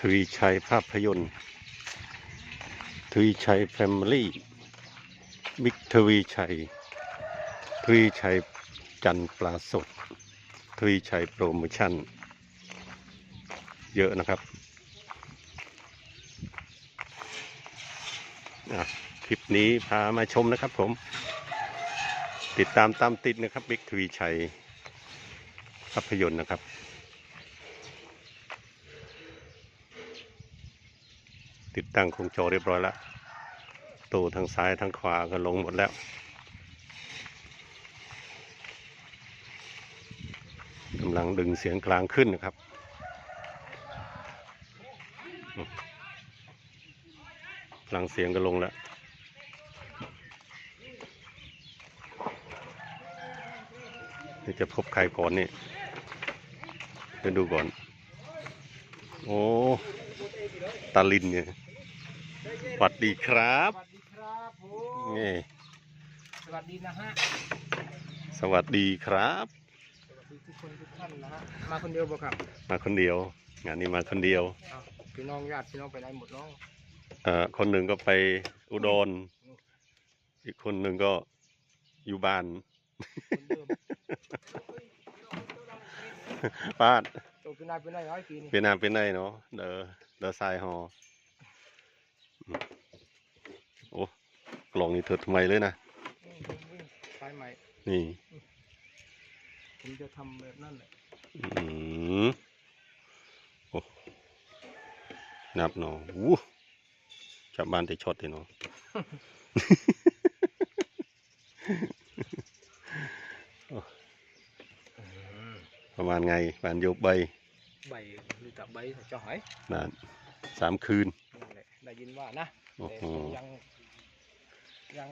ทวีชัยภาพยนตร์ทวีชัยแฟมิลี่บิ๊กทวีชัยทวีชัยจันปลาสดทวีชัยโปรโมชั่น เยอะนะครับคลิปนี้พามาชมนะครับผม ติดตามตามติดนะครับบิ๊กทวีชัยภาพยนตร์นะครับ ตั้งโครงจเรียบร้อยแล้วตู้ทางซ้ายทางขวาก็ลงหมดแล้วกำลังดึงเสียงกลางขึ้นนะครับ กลางเสียงก็ลงแล้วจะพบใครก่อนนี่เดี๋ยวดูก่อน โอ้ ตาลินเนี่ย สวัสดีครับ สวัสดีครับผมนี่สวัสดีนะฮะ สวัสดีครับ สวัสดีทุกคนทุกท่านนะฮะ มาคนเดียวบ่ครับ มาคนเดียว งานนี้มาคนเดียวอ้าวพี่น้องญาติพี่น้องไปไหนหมดเน้องเอ่อคนหนึ่งก็ไปอุดร อีกคนหนึ่งก็อยู่บ้าน คนเดิมบ้านโตพี่นายพี่นายร้อยปีนี่ เป็นนามเป็นไงเนาะ เดอเดอทรายหออืม โอ้กล่องนี่เถิดทำไมเลยนะอืมวิ่งไปใหม่นี่ผมจะทำแบบนั้นแหละอืมโอ้นับเนาะวู้จับบ้านแต่ช็อตเลยเนาะประมาณไงบ้านโยบใบ ใบหรือตะใบเจ้าหอยบ้านสามคืนนั่นแหละได้ ยินว่านะโอ้แต่โหผมยังยัง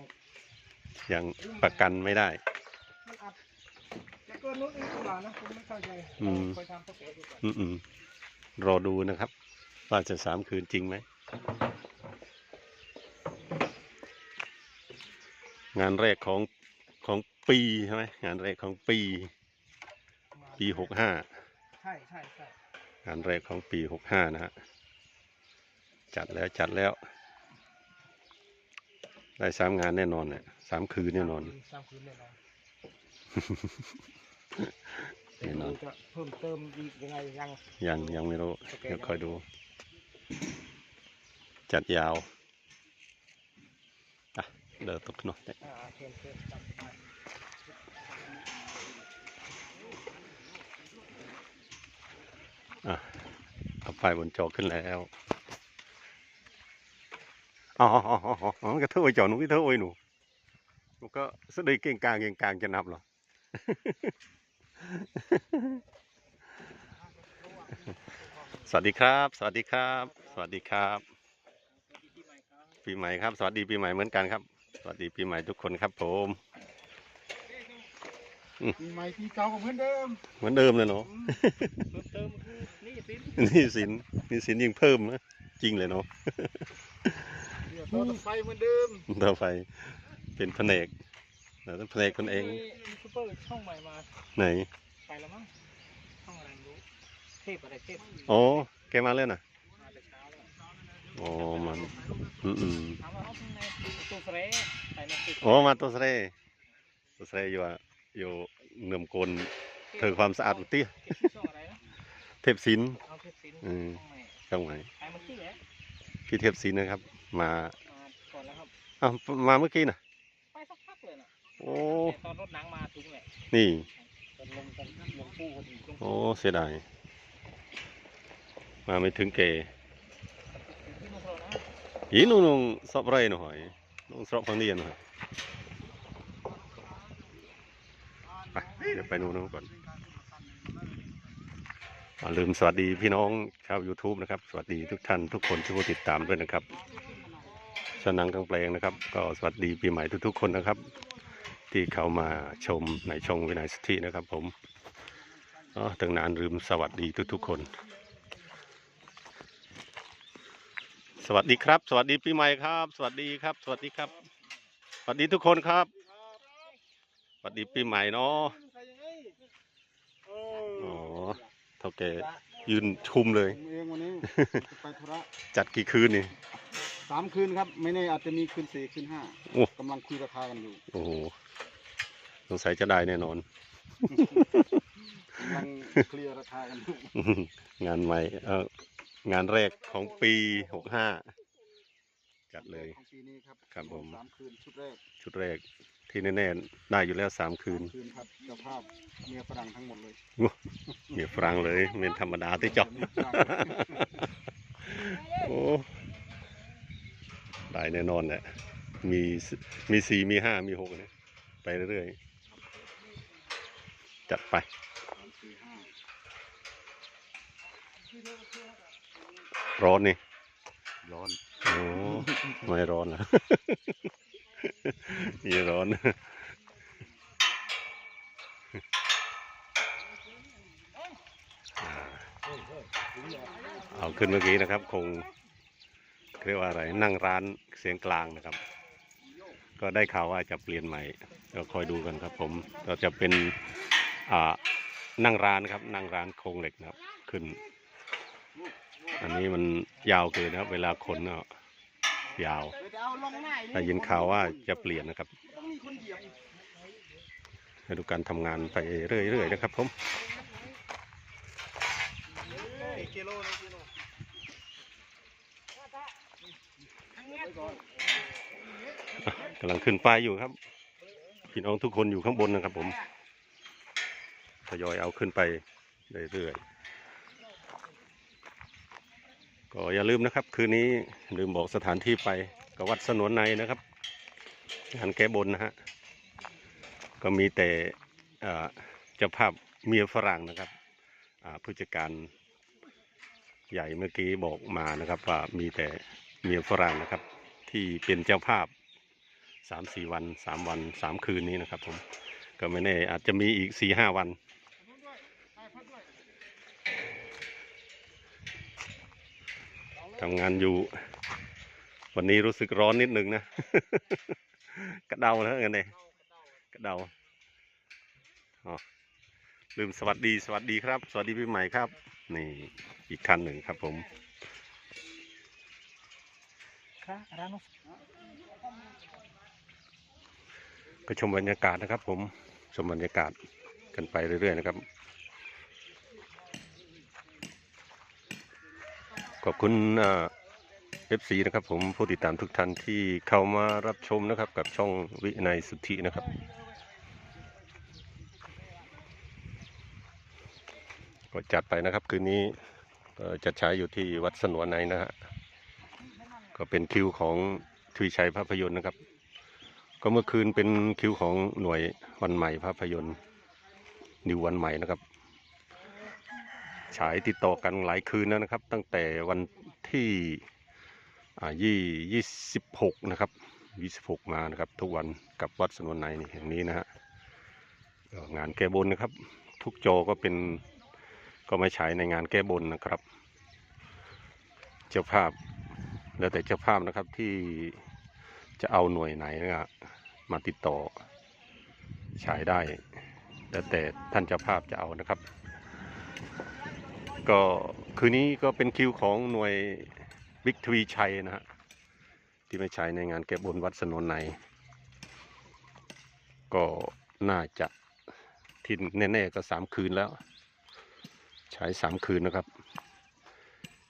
ยังประกันไม่ได้ มันอัดจะเกินนู้นอีกหรือเปล่านะผมไม่เข้าใจอืม คอยทำตัวเองดูก่อนอืมๆรอดูนะครับ ว่าจะสามคืนจริงไหม งานแรกของของปีใช่ไหมงานแรกของปีปีหกห้าใช่ใช่ใช่งานแรกของปีหกห้านะฮะ จัดแล้วจัดแล้ว ได้สามงานแน่นอนเนี่ยสามคืนแน่นอนสามคืนแน่นอนแน่นอนจะเพิ่มเติมอีกยังไงยังยังยังไม่รู้โอเคเดี๋ยวคอยดู จัดยาวอะเดินตกหน่อยอ่าเชิญเชิญตามสบายอะเอาไฟบนจอขึ้นแล้ว อ๋ออ๋ออ๋ออ๋อกระเทยจอหนูกระเทยหนูหนูก็สะดีเก่งกลางเก่งกลางจะนับเหรอสวัสดีครับสวัสดีครับสวัสดีครับปีใหม่ครับ สวัสดีปีใหม่เหมือนกันครับ สวัสดีปีใหม่ทุกคนครับผมปีใหม่ปีเก่าก็เหมือนเดิม เหมือนเดิมเลยเนาะเพิ่มเติมคือนี่สินี่สินนี่สินยิ่งเพิ่มนะจริงเลยเนาะเดี๋ยว ต่อไฟเหมือนเดิมต่อไปเป็นแผนกเราต้องแผนกคนเองมียูทูบเบอร์ช่องใหม่มา ไหน ไปแล้วมั้งช่องอะไรไม่รู้เทพอะไรเทพอ๋อแกมาเล่นอะมาแต่เช้าแล้วอ๋อมันอืมอืมถามว่าเขาเป็นในตัวเฟรไปในตัวอ๋อมาตัวเสเรตัวเสเรอยู่อะอยู่เนื่อมกลเธอความสะอาดอุติเทพชื่อช่องอะไรนะเทพศิลป์เอาเทพสินอืมช่องใหม่ช่องไหนไปเมื่อกี้แหละพี่เทพศิลป์นะครับ มามาก่ อนแล้วครับอ้าวมาเมื่อกี้น่ะ ไปสักพักเลยน่ะโอ้ แต่ตอนรถหนังมาถึงแหละนี่ ตอนลงกันลงปูกันอีกลงโอ้ เสียดาย มาไม่ถึงเกที่นู่นเรานะยีนุ่งสอบไรหน่อยนุ่งสอบฟังเรียนหน่อยไปเดี๋ยวไปนู่นก่อนอย่าลืมสวัสดีพี่น้องชาว YouTube นะครับ สวัสดีทุกท่านทุกคนที่ผู้ติดตามด้วยนะครับ สนังกลางแปลงนะครับ ก็สวัสดีปีใหม่ทุกๆคนนะครับ ที่เข้ามาชมในช่องวินัยสถินะครับ ผมอ๋อตั้งนานลืมสวัสดีทุกๆคน สวัสดีครับ สวัสดีปีใหม่ครับ สวัสดีครับ สวัสดีครับ สวัสดีทุกคนครับ สวัสดีปีใหม่เนาะอ๋อเท่าแก่ยืนชุมเลยผมเองวันนี้ไปธุระจัดกี่คืนนี่สามคืนครับ ไม่แน่อาจจะมีคืนสี่คืนห้าโอ้ กำลังคุยราคากันอยู่โอ้โหสงสัยจะได้แน่นอน กำลังเคลียร์ราคากันอยู่งานใหม่เอองานแรกของปีหกห้าจัดเลย ของปีนี้ครับครับผม สามคืนชุดแรกชุดแรกที่แน่ๆได้อยู่แล้วสามคืนคืนครับเจ้าภาพเมียฝรั่งทั้งหมดเลยเมียฝรั่งเลยเป็นธรรมดาที่จอบ เมียฝรั่งโอ้ ได้แน่นอนแหละมีสมีสี่มีห้ามีหกเนี่ยไปเรื่อยๆ จัดไปสามสี่ห้าร้อนนี่ ร้อนโอ้ไม่ร้อนนะนี่ร้อนเอาขึ้นเมื่อกี้นะครับ คง เรียกว่าอะไรนั่งร้านเสียงกลางนะครับ ก็ได้ข่าวว่าจะเปลี่ยนใหม่ก็คอยดูกันครับ ผมก็จะเป็นอ่านั่งร้านครับ นั่งร้านโครงเหล็กนะครับ ขึ้น อันนี้มันยาวเกินนะครับ เวลาขนเนาะยาวแต่ยินข่าวว่าจะเปลี่ยนนะครับมีคนเหยียบให้ดูการทำงานไปเรื่อยๆนะครับผม กำลังขึ้นป้ายอยู่ครับ พี่น้องทุกคนอยู่ข้างบนนะครับ ผมทยอยเอาขึ้นไปเรื่อยๆก็อย่าลืมนะครับ คืนนี้ลืมบอกสถานที่ไปกับวัดสนวนในนะครับงานแก้บนนะฮะก็มีแต่เจ้าภาพเมียฝรั่งนะครับผู้จัดการ ใหญ่เมื่อกี้บอกมานะครับว่ามีแต่เมียฝรั่งนะครับ ที่เป็นเจ้าภาพสามสี่วันสามวันสามคืนนี้นะครับผมก็ไม่แน่อาจจะมีอีกสี่ห้าวันทำงานอยู่ วันนี้รู้สึกร้อนนิดนึงนะ กระเดานะกันเลยกระเดาอ๋อลืมสวัสดีสวัสดีครับ สวัสดีปีใหม่ครับ นี่อีกท่านหนึ่งครับผมกก็ชมบรรยากาศนะครับ ผมชมบรรยากาศกันไปเรื่อยๆนะครับ ขอบคุณเอฟซีนะครับ ผมผู้ติดตามทุกท่านที่เข้ามารับชมนะครับ กับช่องวินัยสุทธินะครับ ก็จัดไปนะครับ คืนนี้จะใช้อยู่ที่วัดสนวนในนะฮะก็เป็นคิวของทวีชัยภาพยนตร์นะครับ ก็เมื่อคืนเป็นคิวของหน่วยวันใหม่ภาพยนตร์นิววันใหม่นะครับ ฉายติดต่อกันหลายคืนแล้วนะครับ ตั้งแต่วันที่ยี่ยี่สิบหกนะครับยี่สิบหกมานะครับ ทุกวันกับวัดสนวนในนี่แห่งนี้นะฮะงานแก้บนนะครับ ทุกจอก็เป็น ก็ไม่ฉายในงานแก้บนนะครับ เจ้าภาพ แล้วแต่เจ้าภาพนะครับที่จะเอาหน่วยไหนนะครับมาติดต่อฉายได้ แล้วแต่ท่านเจ้าภาพจะเอานะครับ ก็คืนนี้ก็เป็นคิวของหน่วยบิ๊กทวีชัยนะฮะที่ไม่ใช้ในงานแก้บนวัดสนนในก็น่าจะที่แน่ๆก็สามคืนแล้ว ใช้สามคืนนะครับ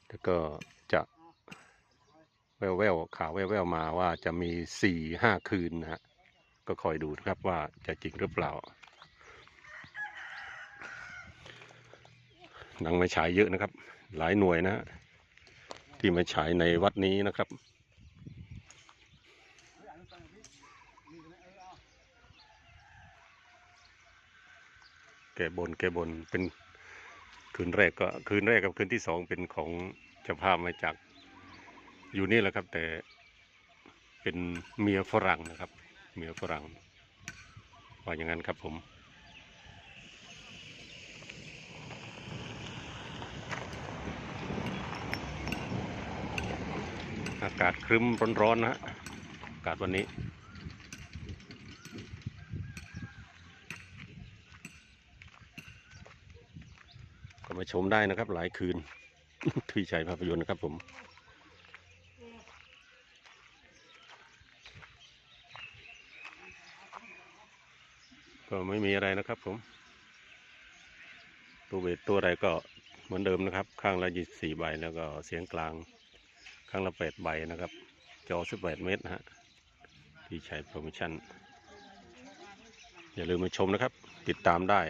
แล้วก็จะแววแววๆข่าวแววแววๆมาว่าจะมีสี่ห้าคืนนะฮะ ก็คอยดูนะครับว่าจะจริงหรือเปล่า หนังม่ฉายเยอะนะครับ หลายหน่วยนะฮะที่มาฉายในวัดนี้นะครับแก่บนแก่บนเป็น คืนแรกก็คืนแรกกับคืนที่สองเป็นของเจ้าภาพมาจากอยู่นี่แหละครับ แต่เป็นเมียฝรั่งนะครับ เมียฝรั่งว่าอย่างนั้นครับผมอากาศครึ้มร้อนๆนะฮะอากาศวันนี้ มาชมได้นะครับ หลายคืนทวีชัยภาพยนตร์นะครับผมก็ไม่มีอะไรนะครับผม ตัวเวทตัวอะไรก็เหมือนเดิมนะครับ ข้างละยี่สี่ใบแล้วก็เสียงกลาง ข้างละแปดใบนะครับ จอสิบแปดเมตรฮะที่ใช้โปรโมชั่น อย่าลืมมาชมนะครับ ติดตามได้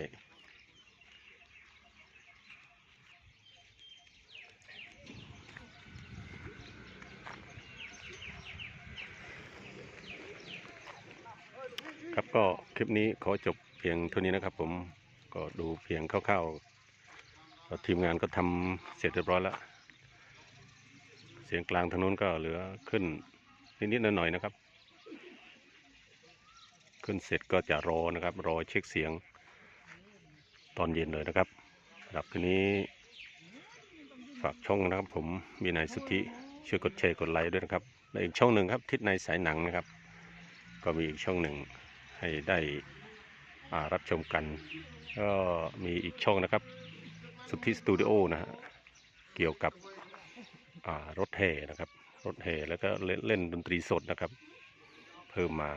ครับก็คลิปนี้ขอจบเพียงเท่านี้นะครับ ผมก็ดูเพียงคร่าวๆทีมงานก็ทำเสร็จเรียบร้อยแล้ว เสียงกลางทางนู้นก็เหลือขึ้นนิดๆหน่อยๆนะครับ ขึ้นเสร็จก็จะรอนะครับ รอเช็คเสียงตอนเย็นเลยนะครับสำหรับคืนนี้ฝากช่องนะครับ ผมมีนายสุทธิช่วยกดแชร์กดไลค์ด้วยนะครับและอีกช่องหนึ่งครับทิศในสายหนังนะครับ ก็มีอีกช่องหนึ่ง ให้ได้รับชมกัน ก็มีอีกช่องนะครับ สุทธิสตูดิโอนะฮะเกี่ยวกับรถแห่นะครับ รถแห่แล้วก็เล่นเล่นดนตรีสดนะครับ เพิ่มมา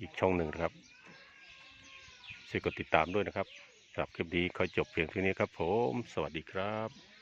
อีกช่องหนึ่งนะครับช่วยกดติดตามด้วยนะครับสำหรับคลิปนี้ขอจบเพียงเท่านี้ครับผม สวัสดีครับ